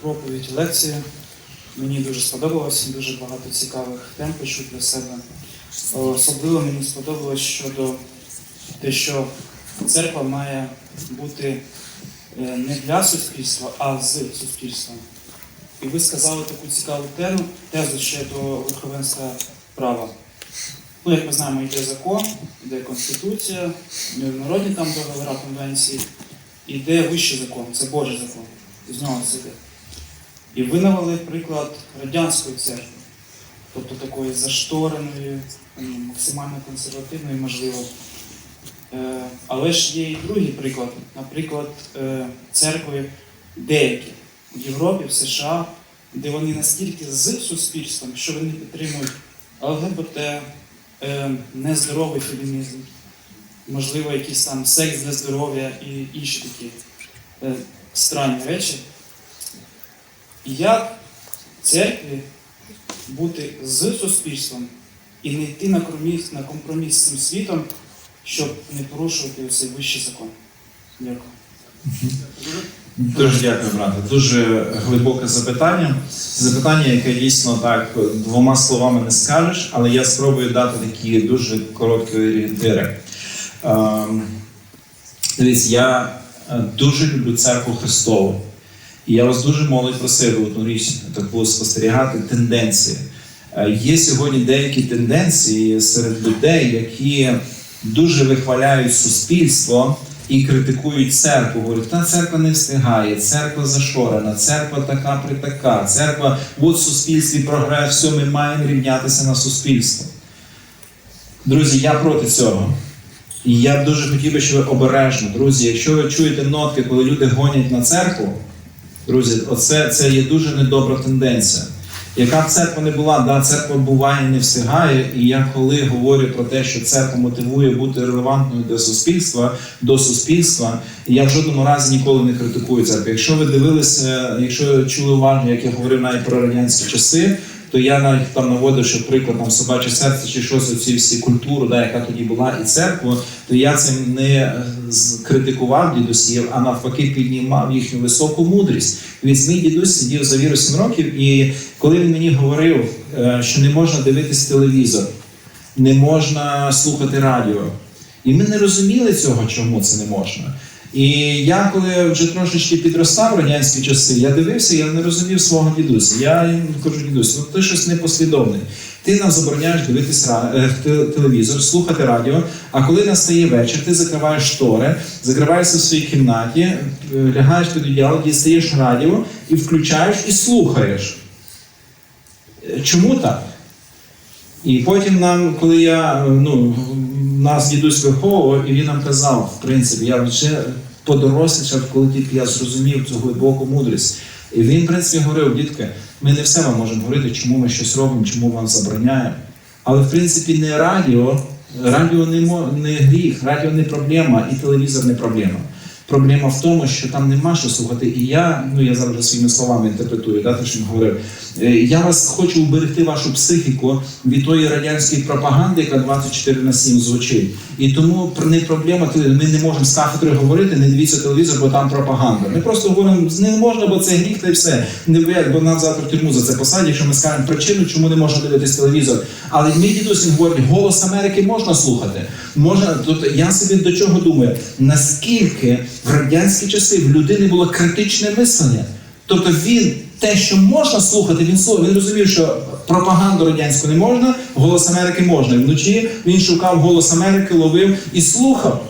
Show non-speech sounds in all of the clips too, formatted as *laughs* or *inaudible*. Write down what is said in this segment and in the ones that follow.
проповідь, лекцію. Мені дуже сподобалось, дуже багато цікавих тем почув для себе. Особливо мені сподобалось щодо те, що церква має бути е, не для суспільства, а з суспільством. І ви сказали таку цікаву тезу, тезу щодо верховенства права. Ну, як ми знаємо, йде закон, йде конституція, міжнародні там договори, конвенції, іде вищий закон, це Божий закон. З нього це йде. І ви навели приклад радянської церкви, тобто такої заштореної, максимально консервативної, можливо. Е, Але ж є і другий приклад, наприклад, е, церкви деякі в Європі, в США, де вони настільки з суспільством, що вони підтримують ЛГБТ, е, нездоровий фемінізм, можливо, якийсь там секс для здоров'я і інші такі странні речі. Як церкві бути з суспільством і не йти на компроміс, на компроміс з цим світом, щоб не порушувати цей вищий закон? Дякую. Дуже дякую, брате. Дуже глибоке запитання. Запитання, яке дійсно так двома словами не скажеш, але я спробую дати такі дуже короткі орієнтири. Ем, Дивіться, я е, дуже люблю церкву Христову. І я вас дуже молить просив одну річ таку спостерігати тенденції. Е, Є сьогодні деякі тенденції серед людей, які дуже вихваляють суспільство і критикують церкву. Говорять, та церква не встигає, церква зашорена, церква така притака, церква, от в суспільстві прогрес, все, ми маємо рівнятися на суспільство. Друзі, я проти цього. І я дуже хотів би, щоб ви обережно, друзі, якщо ви чуєте нотки, коли люди гонять на церкву, друзі, оце це є дуже недобра тенденція. Яка б церква не була, да, церква буває не встигає, і я коли говорю про те, що церква мотивує бути релевантною для суспільства, до суспільства, я в жодному разі ніколи не критикую церкву. Якщо ви дивилися, якщо чули уважно, як я говорив навіть про радянські часи, то я навіть там наводив, що приклад там собаче серце чи щось оці всі культуру, да, яка тоді була, і церкву, то я цим не е, критикував дідусів, а навпаки піднімав їхню високу мудрість. Від мій дідусь сидів за віру 7 років, і коли він мені говорив, е, що не можна дивитись телевізор, не можна слухати радіо. І ми не розуміли цього, чому це не можна. І я, коли вже трошечки підростав в радянські часи, я дивився, я не розумів свого дідуся. Я кажу, дідусь, ну ти щось непослідовний. Ти нам забороняєш дивитись ра- е, те- телевізор, слухати радіо. А коли настає вечір, ти закриваєш штори, закриваєшся в своїй кімнаті, е, лягаєш під одіяло, дістаєш радіо і включаєш і слухаєш. Е, Чому так? І потім нам, коли я ну, нас дідусь виховував, і він нам казав, в принципі, я вже подорослішав, коли тільки я зрозумів цю глибоку мудрість. І він, в принципі, говорив, дітки, ми не все вам можемо говорити, чому ми щось робимо, чому вам забороняємо. Але в принципі не радіо, радіо не, не гріх, радіо не проблема, і телевізор не проблема. Проблема в тому, що там нема що слухати. І я, ну я зараз своїми словами інтерпретую, да, те, що він говорив. Е, Я вас хочу уберегти вашу психіку від тої радянської пропаганди, яка 24 на 7 звучить. І тому не проблема, ми не можемо з кафедри говорити, не дивіться телевізор, бо там пропаганда. Ми просто говоримо, не можна, бо це гріх та й все. Не боять, бо нам завтра тюрму за це посадять, якщо ми скажемо причину, чому не можна дивитись телевізор. Але мій дідусь говорить, голос Америки можна слухати. Можна, тут я собі до чого думаю, наскільки в радянські часи в людини було критичне мислення. Тобто він те, що можна слухати, він слухав. Він розумів, що пропаганду радянську не можна, голос Америки можна. Вночі він шукав голос Америки, ловив і слухав.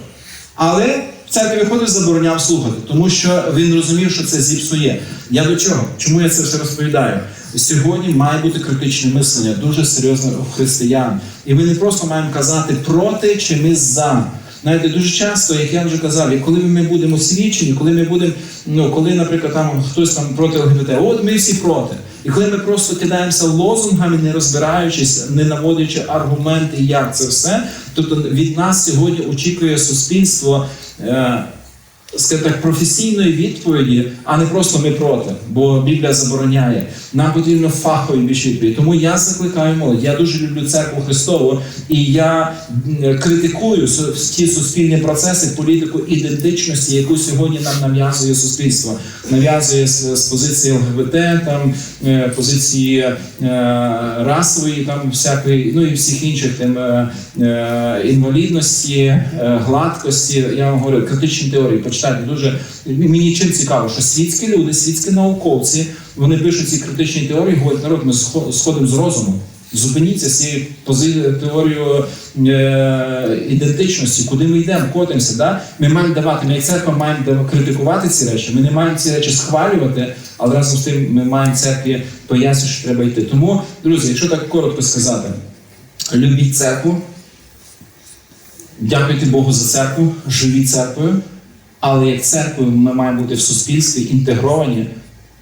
Але церкві виходив, забороняв слухати, тому що він розумів, що це зіпсує. Я до чого? Чому я це все розповідаю? Сьогодні має бути критичне мислення, дуже серйозне у християн. І ми не просто маємо казати проти чи ми за. Знаєте, дуже часто, як я вже казав, і коли ми будемо свідчені, коли ми будемо, ну коли, наприклад, там хтось там проти ЛГБТ, от ми всі проти. І коли ми просто кидаємося лозунгами, не розбираючись, не наводячи аргументи, як це все, тобто від нас сьогодні очікує суспільство. Е, скажімо так, професійної відповіді, а не просто ми проти, бо Біблія забороняє. Нам потрібно фахові більш відповіді. Тому я закликаю молодь. Я дуже люблю церкву Христову, і я критикую ті суспільні процеси, політику ідентичності, яку сьогодні нам нав'язує суспільство. Нав'язує з, позиції ЛГБТ, там е, позиції е, расової, там всякої, ну і всіх інших там е, інвалідності, гладкості. Я вам говорю, критичні теорії. Почитайте дуже мені чим цікаво, що світські люди, світські науковці, вони пишуть ці критичні теорії, говорять, народ, ми сходимо з розуму. Зупиніться з цією теорією е, ідентичності, куди ми йдемо, котимося. Да? Ми маємо давати, ми як церква маємо критикувати ці речі. Ми не маємо ці речі схвалювати, але разом з тим ми маємо церкві пояснити, що треба йти. Тому, друзі, якщо так коротко сказати, любіть церкву, дякуйте Богу за церкву, живіть церквою, але як церквою ми маємо бути в суспільстві інтегровані,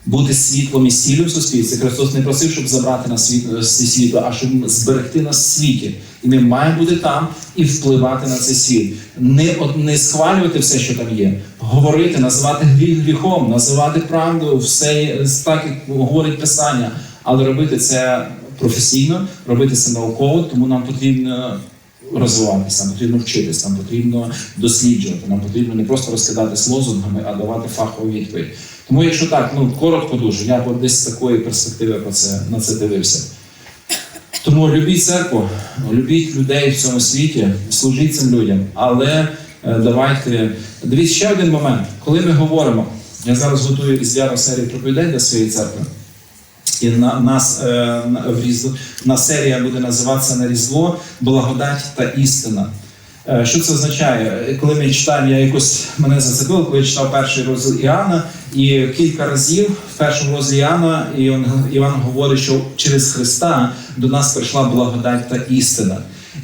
бути світлом і сіллю в суспільстві. Христос не просив, щоб забрати нас світ, світу, а щоб зберегти нас в світі. І ми маємо бути там і впливати на цей світ. Не, не схвалювати все, що там є, говорити, називати гріх гріхом, називати правду, все так, як говорить Писання, але робити це професійно, робити це науково, тому нам потрібно розвиватися, нам потрібно вчитися, нам потрібно досліджувати, нам потрібно не просто розкидати з лозунгами, а давати фахову відповідь. Тому, якщо так, ну коротко дуже, я б десь з такої перспективи про це на це дивився. Тому любіть церкву, любіть людей в цьому світі, служіть цим людям. Але е, давайте дивіться ще один момент. Коли ми говоримо, я зараз готую різдвяну серію проповідей для своєї церкви. І на нас е, різдво на серія буде називатися на різдво благодать та істина. Е, Що це означає? Коли ми читаємо, я якось мене зацепило, коли я читав перший розділ Іоанна, і кілька разів в першому розділі Іоанна Іоанн, Іван говорить, що через Христа до нас прийшла благодать та істина.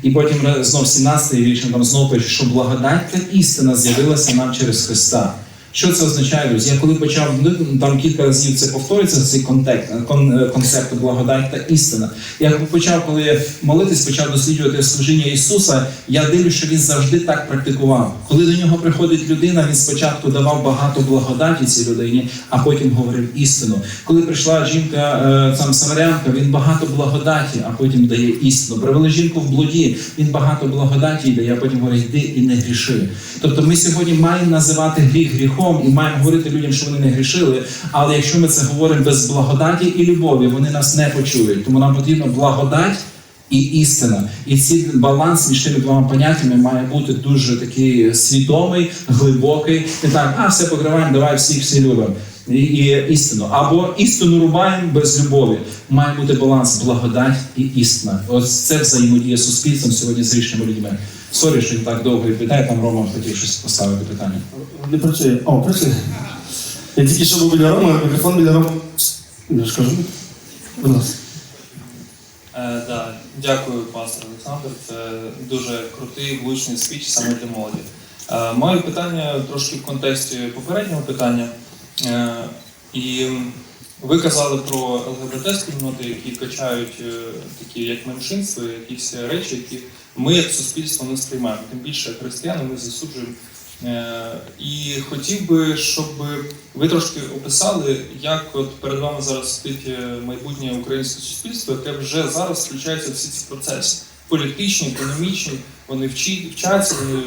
І потім знов 17-й вірш там знов пише, що благодать та істина з'явилася нам через Христа. Що це означає, друзі? Я коли почав ну, там кілька разів це повторюється, цей контекст, кон, е, концепт благодать та істина. Я почав, коли молитись, почав досліджувати служіння Ісуса. Я дивлюсь, що він завжди так практикував. Коли до нього приходить людина, він спочатку давав багато благодаті цій людині, а потім говорив істину. Коли прийшла жінка, е, там самарянка, він багато благодаті, а потім дає істину. Привели жінку в блуді, він багато благодаті дає, а потім говорить, йди і не гріши. Тобто ми сьогодні маємо називати гріх гріхом і маємо говорити людям, що вони не грішили. Але якщо ми це говоримо без благодаті і любові, вони нас не почують. Тому нам потрібна благодать. І істина, і цей баланс між тими двома поняттями має бути дуже такий свідомий, глибокий. Не так, а все покриваємо, давай всіх всі любимо. І, істину. Або істину рубаємо без любові. Має бути баланс, благодать і істина. Ось це взаємодія з суспільством сьогодні з річними людьми. Сорі, що так довго відповідаю, там Рома хотів щось поставити питання. Не працює. О, працює. Я тільки що був біля Роми, мікрофон біля Роми. Я ж кажу. Будь ласка. Е, да, дякую, пастор Олександр. Це дуже крутий, влучний спіч саме для молоді. Е, маю питання трошки в контексті попереднього питання. Е, і ви казали про ЛГБТ-спільноти, які качають е, такі як меншинство, якісь речі, які ми як суспільство не сприймаємо. Тим більше християни ми засуджуємо. Е, І хотів би, щоб ви трошки описали, як от перед вами зараз стоїть майбутнє українське суспільство, яке вже зараз включається в всі ці процеси. Політичні, економічні, вони вчаться, вони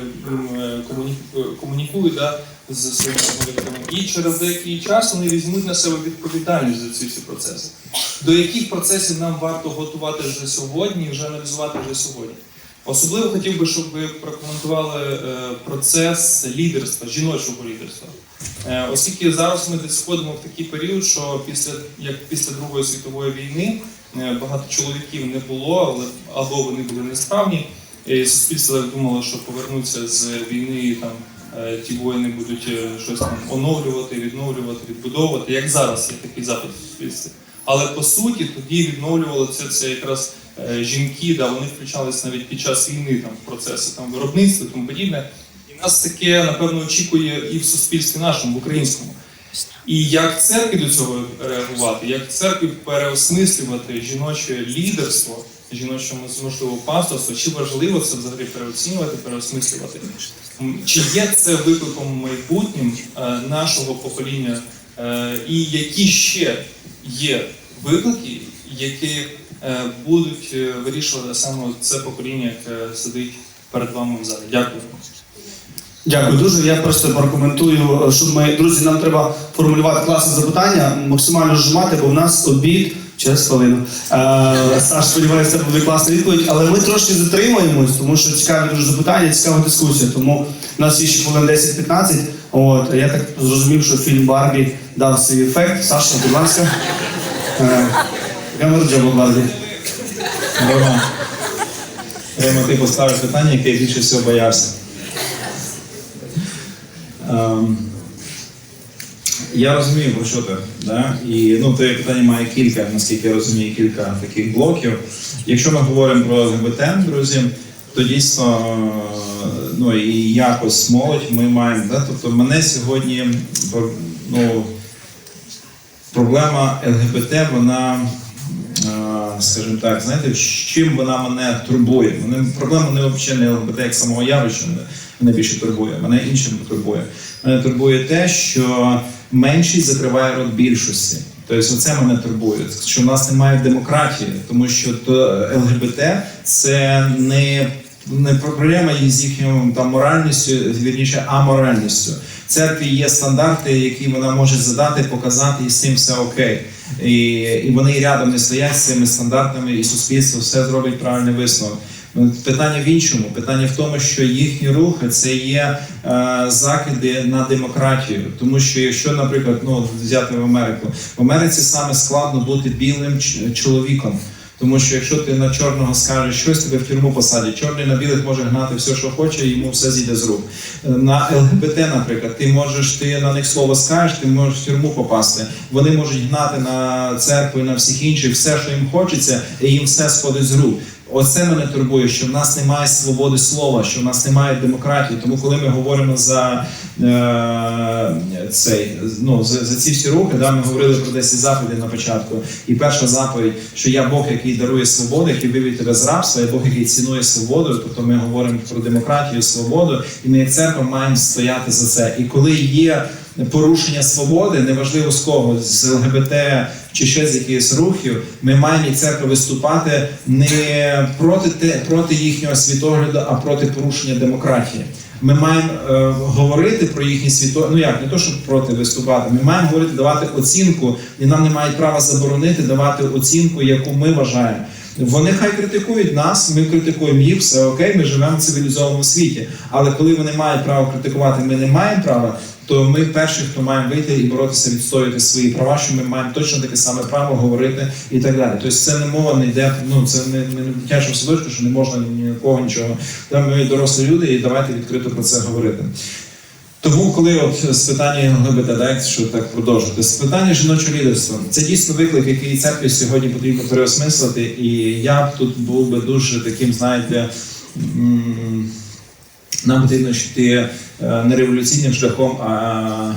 комуні- комунікують да, з своїми однолітками. І через деякий час вони візьмуть на себе відповідальність за ці всі процеси. До яких процесів нам варто готувати вже сьогодні і вже аналізувати вже сьогодні? Особливо хотів би, щоб ви прокоментували е, процес лідерства, жіночого лідерства. Е, Оскільки зараз ми десь входимо в такий період, що після як після Другої світової війни е, багато чоловіків не було, але або вони були несправні. І суспільство думало, що повернуться з війни там ті воїни будуть е, щось там оновлювати, відновлювати, відбудовувати, як зараз є такий запит в суспільстві. Але по суті тоді відновлювали це, це якраз е, жінки, да, вони включались навіть під час війни там, в процеси там, виробництва тому подібне. І нас таке, напевно, очікує і в суспільстві нашому, в українському. І як церкві до цього реагувати, як церкві переосмислювати жіноче лідерство жіночому можливо пасторству, чи важливо це взагалі переоцінювати, переосмислювати? Чи є це викликом майбутнім е, нашого покоління, Е, і які ще є виклики, які е, будуть вирішувати саме це покоління, яке сидить перед вами в залі? Дякую. Дякую дуже. Я просто прокоментую, щоб ми, друзі, нам треба формулювати класне запитання, максимально зжимати, бо в нас обід через хвилину. Е, Саш, сподіваюся, це буде класна відповідь, але ми трошки затримаємось, тому що цікаві дуже запитання, цікава дискусія. Тому в нас є ще хвилин 10-15. От, я так зрозумів, що фільм Барбі дав свій ефект. Саша, будь ласка. Е, Камеру джоба Барбі. Рома, Рома, ти поставив питання, яке я більше всього боявся. Ем, я розумію, про що ти. Да? І ну, твоє питання має кілька, наскільки я розумію, кілька таких блоків. Якщо ми говоримо про ЛГБТ, друзі, то дійсно ну, і якось молодь ми маємо. Да? Тобто мене сьогодні ну, проблема ЛГБТ, вона, е, скажімо так, знаєте, чим вона мене турбує? Мене проблема не взагалі не ЛГБТ як самого явища, мене більше турбує. Мене іншим турбує. Мене турбує те, що меншість закриває рот більшості. Тобто це мене турбує, що в нас немає демократії, тому що то ЛГБТ це не, не проблема з їхньою там моральністю, вірніше аморальністю. Церкві є стандарти, які вона може задати, показати, і з цим все окей. І, і вони рядом не стоять з цими стандартами, і суспільство все зробить правильний висновок. Ну, Питання в іншому. Питання в тому, що їхні рухи це є е, закиди на демократію. Тому що якщо, наприклад, ну взяти в Америку, в Америці саме складно бути білим чоловіком. Тому що якщо ти на чорного скажеш щось, тебе в тюрму посадять. Чорний на білих може гнати все, що хоче, йому все зійде з рук. Е, На ЛГБТ, наприклад, ти можеш ти на них слово скажеш, ти можеш в тюрму попасти. Вони можуть гнати на церкву і на всіх інших все, що їм хочеться, і їм все сходить з рук. Оце мене турбує, що в нас немає свободи слова, що в нас немає демократії. Тому коли ми говоримо за е, цей, ну, за, за ці всі рухи, да, ми говорили про 10 заповідей на початку. І перша заповідь, що я Бог, який дарує свободу, який вивів тебе з рабства, я Бог, який цінує свободу. Тобто ми говоримо про демократію, свободу, і ми як церква маємо стояти за це. І коли є порушення свободи, неважливо з кого, з ЛГБТ чи ще з якихось рухів, ми маємо як церква виступати не проти те, проти їхнього світогляду, а проти порушення демократії. Ми маємо е, говорити про їхній світо, ну як не то, щоб проти виступати. Ми маємо говорити, давати оцінку, і нам не мають права заборонити давати оцінку, яку ми вважаємо. Вони хай критикують нас, ми критикуємо їх, все окей, ми живемо в цивілізованому світі. Але коли вони мають право критикувати, ми не маємо права, то ми перші, хто маємо вийти і боротися, відстоювати свої права, що ми маємо точно таке саме право говорити і так далі. Тобто це не мова не йде, ну це не, не в дитячому садочку, що не можна ні ні кого нічого. Там ми дорослі люди, і давайте відкрито про це говорити. Тому, коли от з питання ЛГБТ, да, якщо так продовжити, з питання жіночого лідерства, це дійсно виклик, який церкві сьогодні потрібно переосмислити. І я тут був би дуже таким, знаєте, нам потрібно йти не революційним шляхом, а,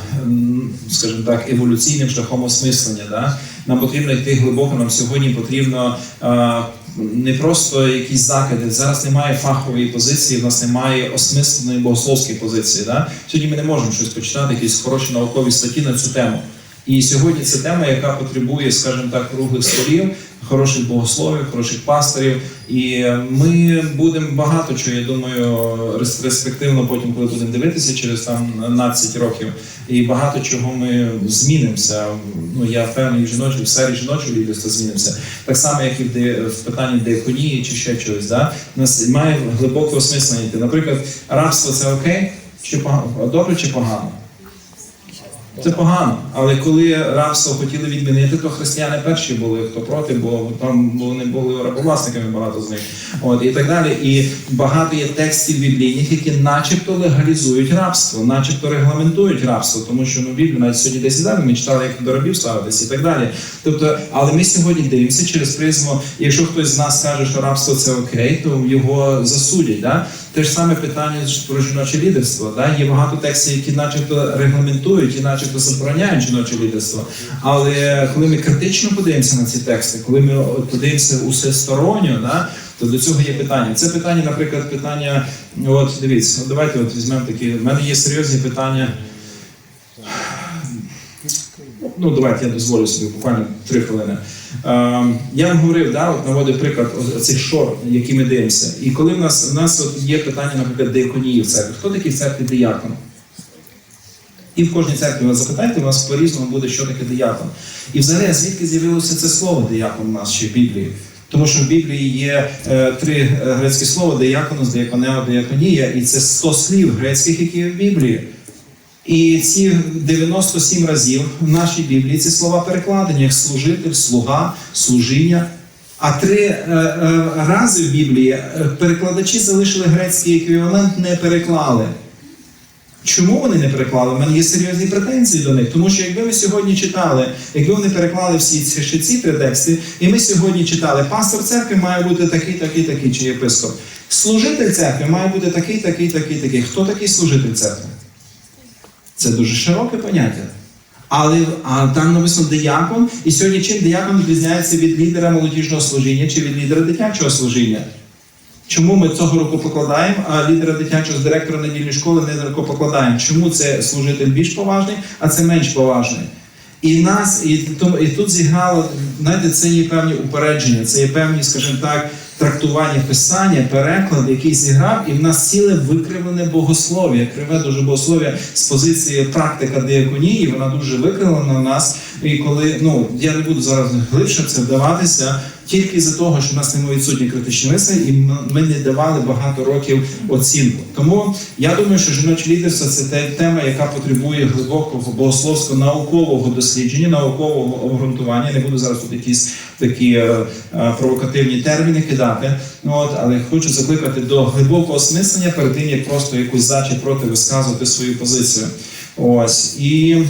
скажімо так, еволюційним шляхом осмислення. Да? Нам потрібно йти глибоко, нам сьогодні потрібно е, не просто якісь закиди. Зараз немає фахової позиції, в нас немає осмисленої богословської позиції. Да? Сьогодні ми не можемо щось почитати, якісь хороші наукові статті на цю тему. І сьогодні це тема, яка потребує, скажімо так, круглих столів, хороших богословів, хороших пасторів. І ми будемо багато чого, я думаю, рес- респективно потім, коли будемо дивитися через там 12 років, і багато чого ми змінимося. Ну я впевнений в жіночій, в сфері жіночого лідерства змінимося. Так само, як і в, питанні диаконії чи ще чогось. Да? У нас має глибоке осмислення. Наприклад, рабство це окей, чи? Добре чи погано? Це погано, але коли рабство хотіли відмінити, то християни перші були, хто проти, бо там вони були рабовласниками багато з них. От і так далі. І багато є текстів біблійних, які начебто легалізують рабство, начебто регламентують рабство, тому що ну Біблію навіть сьогодні десь далі ми читали, як до рабів ставитись і так далі. Тобто, але ми сьогодні дивимося через призму, якщо хтось з нас каже, що рабство це окей, то його засудять. Да? Те ж саме питання про жіноче лідерство. Да? Є багато текстів, які начебто регламентують і начебто забороняють жіноче лідерство. Але коли ми критично подивимося на ці тексти, коли ми подивимося усесторонньо, да, то до цього є питання. Це питання, наприклад, питання. От дивіться, давайте от візьмемо такі. В мене є серйозні питання. Ну, давайте я дозволю собі буквально три хвилини. Е, я вам говорив, да, от наводив приклад цих шор, які ми дивимося. І коли в нас, в нас от є питання, наприклад, диаконії в церкві, хто такий в церкві диякон? І в кожній церкві вас запитайте, у вас по-різному буде, що таке диякон. І взагалі, звідки з'явилося це слово диякон у нас ще в Біблії? Тому що в Біблії є е, три е, грецькі слова дияконос, диаконео, диаконія, і це 100 слів грецьких, які є в Біблії. І ці 97 разів в нашій Біблії ці слова перекладені як служитель, слуга, служіння. А три е, е, рази в Біблії е, перекладачі залишили грецький еквівалент, не переклали. Чому вони не переклали? У мене є серйозні претензії до них. Тому що якби ми сьогодні читали, якби вони переклали всі ці ці три тексти, і ми сьогодні читали, пастор церкви має бути такий, такий, такий, чи єпископ. Служитель церкви має бути такий, такий, такий, такий. Хто такий служитель церкви? Це дуже широке поняття. Але а там написано диякон, і сьогодні чим диякон відрізняється від лідера молодіжного служіння чи від лідера дитячого служіння? Чому ми цього року покладаємо, а лідера дитячого з директора недільної школи не покладаємо? Чому це служитель більш поважний, а це менш поважний? І нас, і, і тут зіграло, знаєте, це є певні упередження, це є певні, скажімо так, трактування писання, переклад, який зіграв, і в нас ціле викривлене богослов'я, криве дуже богослов'я з позиції практика діаконії, вона дуже викривлена в нас. І коли ну я не буду зараз глибше це вдаватися, тільки з-за того, що в нас немає відсутні критичні мислення, і ми не давали багато років оцінку. Тому я думаю, що жіноче лідерство це те- тема, яка потребує глибокого богословського наукового дослідження, наукового обґрунтування. Не буду зараз тут якісь такі е, е, провокативні терміни кидати. Ну от, але хочу закликати до глибокого осмислення перед тим, як просто якусь за чи проти висказувати свою позицію. Ось і.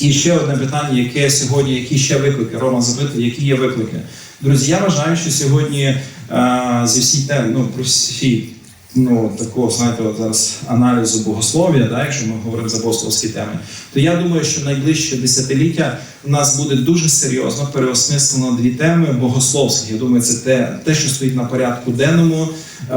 І ще одне питання, яке сьогодні, які ще виклики? Рома запитує, які є виклики. Друзі, я вважаю, що сьогодні а, зі всі теми, ну, про всі, ну, такого, знаєте, от зараз аналізу богослов'я, да, якщо ми говоримо за богословські теми, то я думаю, що найближче десятиліття у нас буде дуже серйозно переосмислено дві теми богословські. Я думаю, це те, те що стоїть на порядку денному е,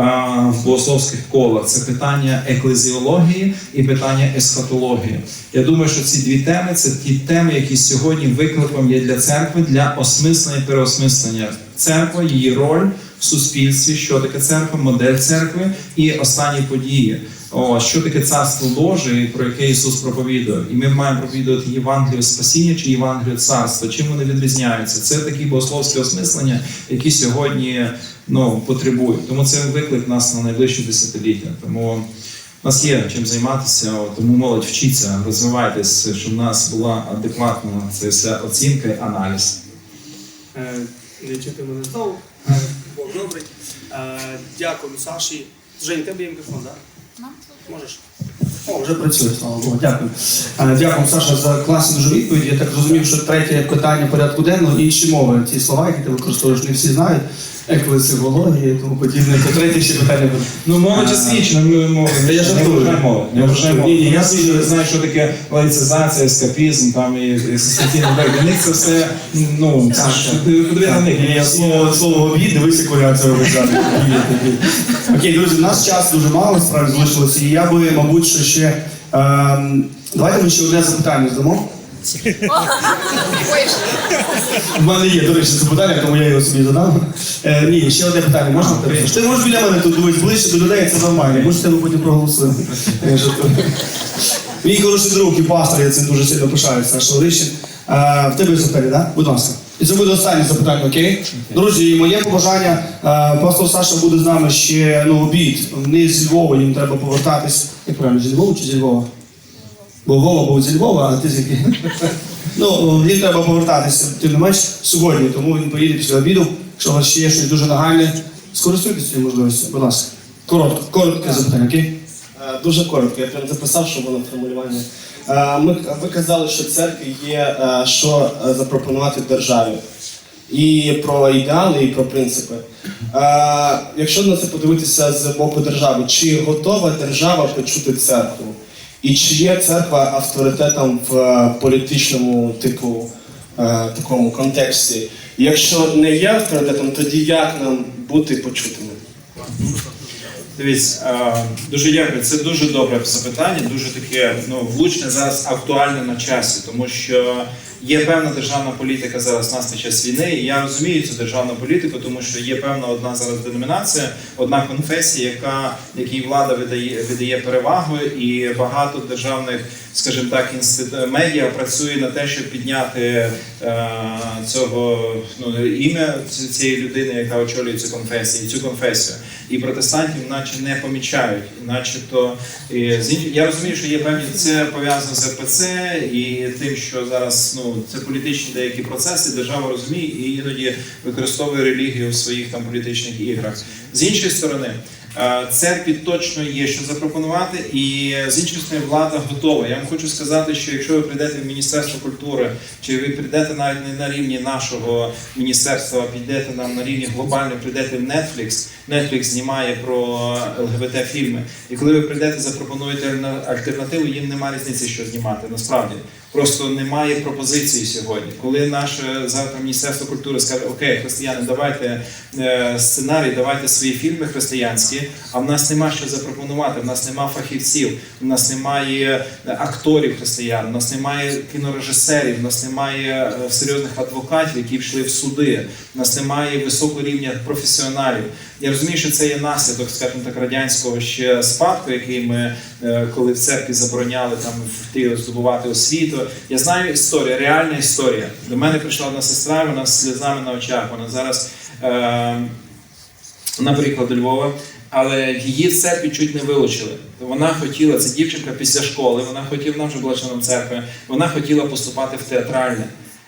в богословських колах. Це питання еклезіології і питання есхатології. Я думаю, що ці дві теми це ті теми, які сьогодні викликом є для церкви для осмислення і переосмислення. Церква, її роль в суспільстві, що таке церква, модель церкви і останні події. О, що таке царство Боже, про яке Ісус проповідує? І ми маємо проповідувати Євангелію спасіння чи Євангелію царства. Чим вони відрізняються? Це такі богословські осмислення, які сьогодні ну, потребують. Тому це виклик нас на найближче десятиліття. Тому у нас є чим займатися, тому молодь вчіться, розвивайтесь, щоб в нас була адекватна це все оцінка і аналіз. Е, Не чути мене знову. Бог добрий. Е, Дякую, Саші. Жень, тебе є мікрофон, так? Можеш? О, вже працює, слава Богу. Дякую. Е, Дякую, Саша, за класну дуже відповідь. Я так зрозумів, що третє питання порядку денного інші мови. Ті слова, які ти використовуєш, не всі знають. Еклесивологія і тому подібне. То третє ще питання буде. Ну, мова частично, ми мова. Та я жартую. Не вважаю мову. Не вважаю мову. Ні, ні, я знаю, що таке лаїцизація, ескапізм, там і екзистенційний бек. Для них це все, ну, це ж, подиви на них. Я слово, слово обід, дивися, коли я це робить зараз. *laughs* Окей, друзі, у нас час дуже мало справді залишилося, і я би, мабуть, що ще. ем, давайте ми ще одне запитання здамо. У мене є, до речі, запитання, тому я його собі задам. Е, ні, ще одне питання. Можна? Ти можеш біля мене тут дивись ближче до людей, це нормально. Можете ви потім проголосуємо. Мій хороший друг і пастор, я цим дуже сильно пишаюся, Саша Лорищин. Е, в тебе запитання, так? Будь ласка. І це буде останнє запитання, окей? Друзі, моє побажання, е, пастор Саша буде з нами ще ну, обід. Вони зі Львова, їм треба повертатись. Як правильно, зі Львова чи зі Львова? Бо Вова був зі Львова, а ти з який? Ну, їм треба повертатися, тим не менш, сьогодні, тому він поїде після обіду. Якщо у вас ще є щось дуже нагальне, скористуйтесь цією можливістю, будь ласка. Коротко, коротке запитання, окей? Е, Дуже коротко, я прям записав, що воно формулювання. Е, Ми, ви казали, що церкві є е, що е, запропонувати державі. і про ідеали, і про принципи. Е, якщо на це подивитися з боку держави, чи готова держава почути церкву? І чи є церква авторитетом в е, політичному типу е, такому контексті? Якщо не є авторитетом, тоді як нам бути почутими? Дивіться, е, дуже дякую. Це дуже добре запитання, дуже таке ну, влучне зараз актуальне на часі, тому що є певна державна політика зараз нас під час війни. І я розумію цю державну політику, тому що є певна одна зараз деномінація, одна конфесія, яка якій влада видає видає перевагу, і багато державних, скажімо так, інститу медіа працює на те, щоб підняти цього ну, ім'я цієї людини, яка очолює цю конфесію, цю конфесію. І протестантів, наче не помічають, начебто я розумію, що є певні це пов'язано з РПЦ і тим, що зараз ну це політичні деякі процеси. Держава розуміє і іноді використовує релігію в своїх там політичних іграх. З іншої сторони. Е, Церкві точно є що запропонувати, і з іншої сторони влада готова. Я вам хочу сказати, що якщо ви прийдете в Міністерство культури, чи ви прийдете навіть не на рівні нашого міністерства, а підете нам на рівні глобально, прийдете в Netflix, Netflix знімає про ЛГБТ фільми. І коли ви прийдете, запропонуєте альтернативу, їм немає різниці, що знімати. Насправді просто немає пропозиції сьогодні. Коли наше завтра міністерство культури скаже, окей, християни, давайте е, сценарій, давайте свої фільми християнські. А в нас нема що запропонувати. В нас нема фахівців, в нас немає е, акторів християн, в нас немає кінорежисерів, в нас немає е, серйозних адвокатів, які йшли в суди. В нас немає високого рівня професіоналів. Я розумію, що це є наслідок, скажімо так, радянського ще спадку, який ми, е, коли в церкві забороняли там йти здобувати освіту. Я знаю історію, реальна історія. До мене прийшла одна сестра, вона з сльозами на очах. Вона зараз е, вона приїхала до Львова, але її в церкві чуть не вилучили. Вона хотіла, це дівчинка після школи, вона хотіла, вона вже була членом церкви, вона хотіла поступати в театральне.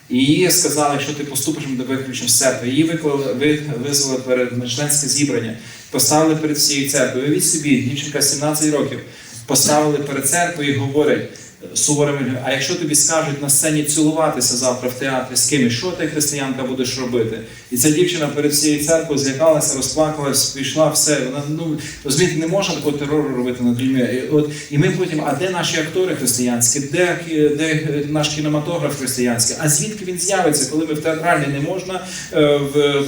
Їй сказали, що ти поступиш, ми тебе виключимо з церкви. Її виклали, ви, визвали перед на членське зібрання, поставили перед всією церквою. Уявіть собі, дівчинка 17 років, поставили перед церквою і говорять суворими а якщо тобі скажуть на сцені цілуватися завтра в театрі з кимось, що ти, християнка, будеш робити? І ця дівчина перед всією церквою злякалася, розплакалась, пішла, все. Вона ну розумієте, не можна такого терору робити над людьми. І, от, і ми потім, а де наші актори християнські, де, де наш кінематограф християнський? А звідки він з'явиться, коли ми в театральний не можна, е, в,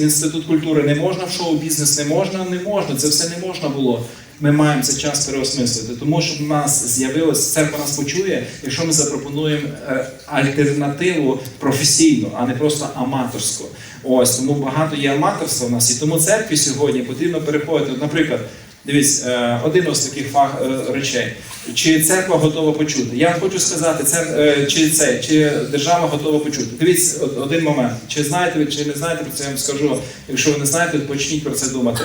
інститут культури не можна, в шоу-бізнес не можна, не можна. Це все не можна було. Ми маємо цей час переосмислити, тому щоб в нас з'явилось церква нас почує, якщо ми запропонуємо е, альтернативу професійну, а не просто аматорську. Ось тому багато є аматорства в нас, і тому церкві сьогодні потрібно переходити. Наприклад, дивіться, е, один із таких фах е, речей. Чи церква готова почути? Я хочу сказати, цер... чи це, чи держава готова почути. Дивіться, один момент. Чи знаєте ви, чи не знаєте про це, я вам скажу. Якщо ви не знаєте, почніть про це думати.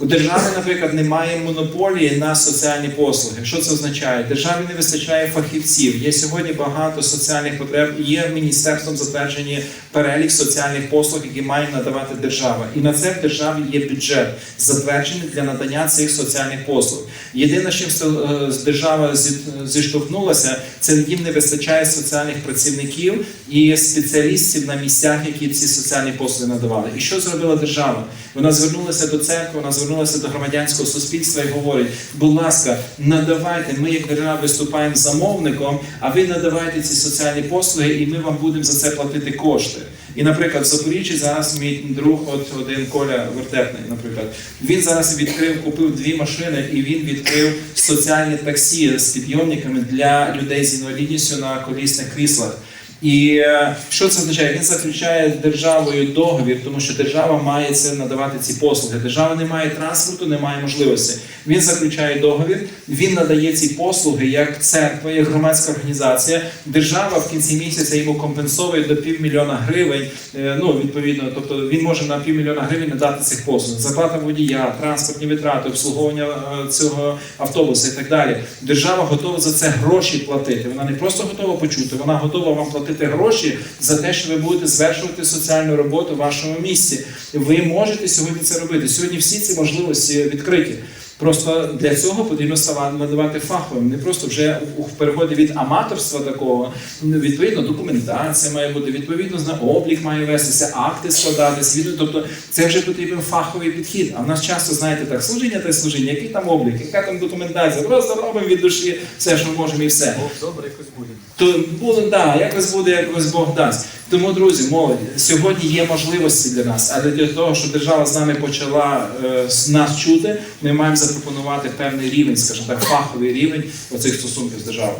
У держави, наприклад, немає монополії на соціальні послуги. Що це означає? Державі не вистачає фахівців. Є сьогодні багато соціальних потреб. Є міністерством затверджені перелік соціальних послуг, які має надавати держава. І на це в державі є бюджет, затверджений для надання цих соціальних послуг. Єдине, чим е, держава зіштовхнулася, це їм не вистачає соціальних працівників і спеціалістів на місцях, які ці соціальні послуги надавали. І що зробила держава? Вона звернулася до церкви, вона звернулася до громадянського суспільства і говорить: будь ласка, надавайте. Ми, як держава, виступаємо замовником, а ви надавайте ці соціальні послуги, і ми вам будемо за це платити кошти. І, наприклад, в Запоріжжі зараз мій друг, от один Коля Вертепний, наприклад, він зараз відкрив, купив дві машини, і він відкрив соціальні таксі з підйомниками для людей з інвалідністю на колісних кріслах. І е, що це означає? Він заключає з державою договір, тому що держава має це надавати ці послуги. Держава не має транспорту, не має можливості. Він заключає договір, він надає ці послуги як церква, як громадська організація. Держава в кінці місяця йому компенсовує до півмільйона гривень. е, Ну відповідно, тобто він може на півмільйона гривень надати цих послуг. Зарплата водія, транспортні витрати, обслуговування е, цього автобуса і так далі. Держава готова за це гроші платити. Вона не просто готова почути, вона готова вам платити гроші за те, що ви будете звершувати соціальну роботу в вашому місці. Ви можете сьогодні це робити. Сьогодні всі ці можливості відкриті. Просто для цього потрібно надавати фаховим, не просто вже у переході від аматорства такого. ну, Відповідно, документація має бути, відповідно, облік має вестися, акти складатись. Від, тобто це вже потрібен фаховий підхід. А в нас часто, знаєте, так, служіння та служіння, який там облік, яка там документація, просто робимо від душі все, що можемо, і все. Добре, якось буде. То буде, да, якось буде, якось Бог дасть. Тому, друзі, молодь, сьогодні є можливості для нас, але для того, щоб держава з нами почала е, нас чути, ми маємо запропонувати певний рівень, скажімо так, фаховий рівень оцих стосунків з державою.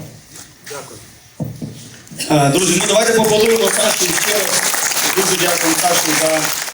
Е, Друзі, ну давайте поаплодуємо Сашу ще. Дуже дякую Сашу за